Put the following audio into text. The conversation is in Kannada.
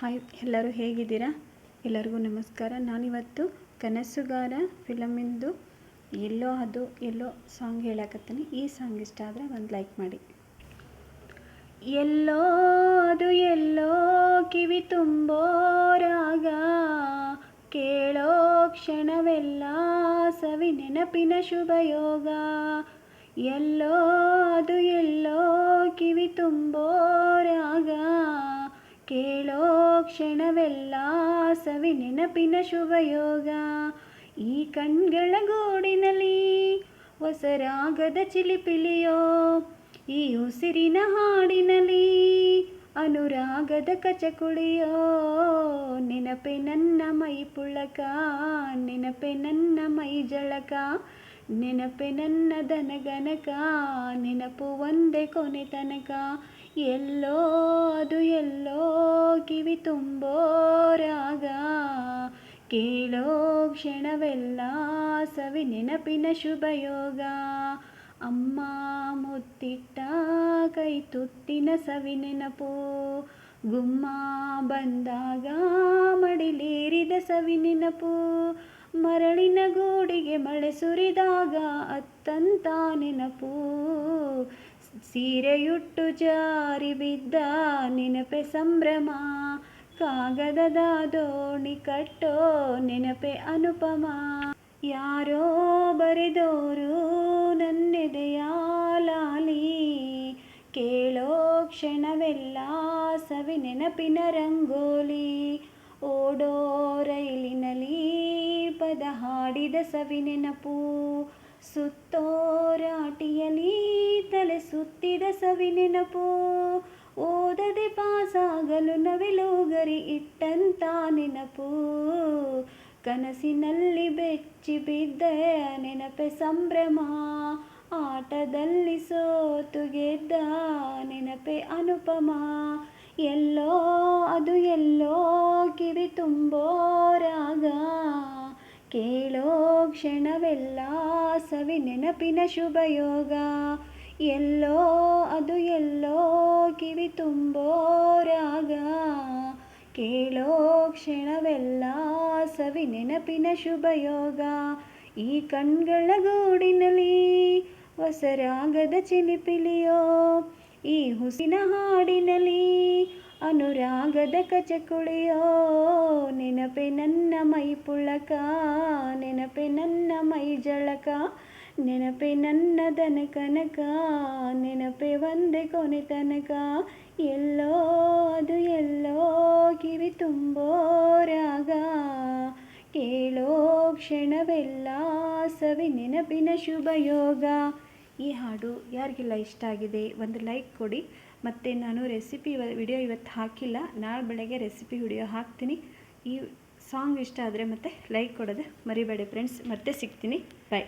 ಹಾಯ್, ಎಲ್ಲರೂ ಹೇಗಿದ್ದೀರಾ? ಎಲ್ಲರಿಗೂ ನಮಸ್ಕಾರ. ನಾನಿವತ್ತು ಕನಸುಗಾರ ಫಿಲಮಿಂದು ಎಲ್ಲೋ ಅದು ಎಲ್ಲೋ ಸಾಂಗ್ ಹೇಳಕತ್ತೀನಿ. ಈ ಸಾಂಗ್ ಇಷ್ಟ ಆದರೆ ಒಂದು ಲೈಕ್ ಮಾಡಿ. ಎಲ್ಲೋ ಅದು ಎಲ್ಲೋ ಕಿವಿ ತುಂಬೋರಾಗ, ಕೇಳೋ ಕ್ಷಣವೆಲ್ಲ ಸವಿ ನೆನಪಿನ ಶುಭಯೋಗ. ಎಲ್ಲೋ ಕ್ಷಣವೆಲ್ಲ ಸವಿ ನೆನಪಿನ ಶುಭಯೋಗ. ಈ ಕಣ್ಗಳ ಗೂಡಿನಲ್ಲಿ ಹೊಸರಾಗದ ಚಿಲಿಪಿಲಿಯೋ, ಈ ಉಸಿರಿನ ಹಾಡಿನಲ್ಲಿ ಅನುರಾಗದ ಕಚಕುಳಿಯೋ. ನೆನಪೆ ನನ್ನ ಮೈ ಪುಳಕ, ನೆನಪೆ ನನ್ನ ಮೈ ಜಳಕ ನೆನಪೆ ನನ್ನ ದನಗನಕ ನೆನಪು ಒಂದೇ ಕೊನೆ ತನಕ. ಎಲ್ಲೋ ಅದು ಎಲ್ಲೋ ಕಿವಿ ತುಂಬೋ ರಾಗ. ಕೇಳೋ ಕ್ಷಣವೆಲ್ಲ ಸವಿ ನೆನಪಿನ ಶುಭಯೋಗ. ಅಮ್ಮ ಮುತ್ತಿಟ್ಟ ಕೈ ತುತ್ತಿನ ಸವಿ ನೆನಪು. ಗುಮ್ಮ ಬಂದಾಗ ಮಡಿಲೇರಿದ ಸವಿ ನೆನಪು. ಮರಳಿನ ಗೋಡೆಗೆ ಮಳೆ ಸುರಿದಾಗ ಅತ್ತಂತ ನೆನಪು. ಸೀರೆಯುಟ್ಟು ಜಾರಿ ಬಿದ್ದ ನೆನಪೆ ಸಂಭ್ರಮ. ಕಾಗದದ ದೋಣಿ ಕಟ್ಟೋ ನೆನಪೆ ಅನುಪಮ. ಯಾರೋ ಬರೆದೋರು ನನ್ನೆದೆಯ ಲಾಲಿ. ಕೇಳೋ ಕ್ಷಣವೆಲ್ಲ ಸವಿ ನೆನಪಿನ ರಂಗೋಲಿ. ಓಡೋ ರೈಲಿನಲ್ಲಿ ಪದ ಹಾಡಿದ ಸವಿ ನೆನಪು ಸುತ್ತೋರಾಟಿಯಲಿ ತಲೆ ಸುತ್ತಿದ ಸವಿ ನೆನಪು, ಓದದೆ ಪಾಸಾಗಲು ನವಿಲು ಗರಿ ಇಟ್ಟಂತ ನೆನಪು, ಕನಸಿನಲ್ಲಿ ಬೆಚ್ಚಿ ಬಿದ್ದ ನೆನಪೆ ಸಂಭ್ರಮ, ಆಟದಲ್ಲಿ ಸೋತು ಗೆದ್ದ ನೆನಪೆ ಅನುಪಮ, ಎಲ್ಲೋ ಅದು ಎಲ್ಲೋ ಕಿವಿ ತುಂಬೋ ರಾಗ ಕೇಳೋ ಕ್ಷಣವೆಲ್ಲ ಸವಿ ನೆನಪಿನ ಶುಭ ಯೋಗ ಎಲ್ಲೋ ಅದು ಎಲ್ಲೋ ಕಿವಿ ತುಂಬೋ ರಾಗ. ಕೇಳೋ ಕ್ಷಣವೆಲ್ಲ ಸವಿ ನೆನಪಿನ ಶುಭ ಯೋಗ ಈ ಕಣ್ಗಳ ಗೂಡಿನಲ್ಲಿ ಹೊಸರಾಗದ ಚಿಲಿಪಿಲಿಯೋ. ಈ ಹುಸಿನ ಹಾಡಿನಲ್ಲಿ ಅನುರಾಗದ ಕಚಕುಳಿಯೋ ನೆನಪೆ ನನ್ನ ಮೈ ಪುಳಕ ನೆನಪೆ ನನ್ನ ಮೈ ಜಳಕ ನೆನಪೆ ನನ್ನ ದನ ಕನಕ ನೆನಪೆ ಒಂದೇ ಕೊನೆ ತನಕ ಎಲ್ಲೋ ಅದು ಎಲ್ಲೋ ಕಿವಿ ತುಂಬೋ ರಾಗ ಕೇಳೋ ಕ್ಷಣವೆಲ್ಲ ಸವಿ ನೆನಪಿನ ಶುಭ ಯೋಗ ಈ ಹಾಡು ಯಾರಿಗೆಲ್ಲ ಇಷ್ಟ ಆಗಿದೆ ಒಂದು ಲೈಕ್ ಕೊಡಿ. ಮತ್ತು ನಾನು ರೆಸಿಪಿ ವಿಡಿಯೋ ಇವತ್ತು ಹಾಕಿಲ್ಲ. ನಾಳೆ ಬೆಳಗ್ಗೆ ರೆಸಿಪಿ ವಿಡಿಯೋ ಹಾಕ್ತೀನಿ. ಈ ಸಾಂಗ್ ಇಷ್ಟ ಆದರೆ ಮತ್ತೆ ಲೈಕ್ ಕೊಡೋದು ಮರಿಬೇಡಿ ಫ್ರೆಂಡ್ಸ್. ಮತ್ತೆ ಸಿಗ್ತೀನಿ. ಬಾಯ್